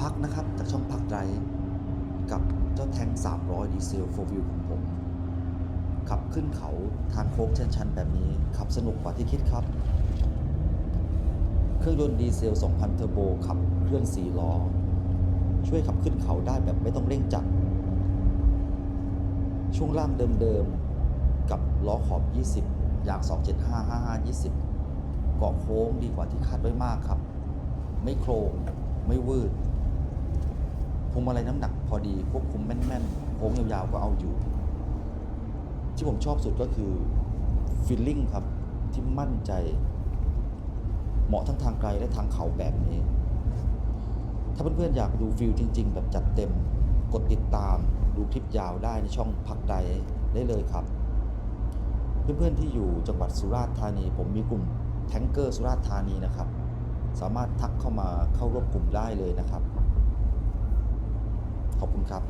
พักนะครับ จากช่องพักไดรกับเจ้าแทง 300 ดีเซล4 View ของผม ขับขึ้นเขาทางโค้งชันๆ แบบนี้ ขับสนุกกว่าที่คิดครับ เครื่องยนต์ดีเซล 2,000 เทอร์โบขับเคลื่อน4ล้อ ช่วยขับขึ้นเขาได้แบบไม่ต้องเร่งจัด ช่วงล่างเดิมๆ กับล้อขอบ 20 อย่าง 275 55 20 เกาะโค้งดีกว่าที่คาดไว้มากครับ ไม่โครงไม่วืด พวงมาลัยน้ำหนักพอดีควบคุมแม่นๆโค้งยาวๆก็เอาอยู่ ที่ผมชอบสุดก็คือฟีลลิ่งครับที่มั่นใจ เหมาะทั้งทางไกลและทางเขาแบบนี้ ถ้าเพื่อนๆอยากดูฟิลจริง ๆ แบบจัดเต็มกดติดตามดูคลิปยาวได้ในช่องพักใดได้เลยครับ เพื่อนๆที่อยู่จังหวัดสุราษฎร์ธานี ผมมีกลุ่มแทงเกอร์สุราษฎร์ธานีนะครับ สามารถทักเข้ามาเข้าร่วมกลุ่มได้เลยนะครับ ขอบคุณครับ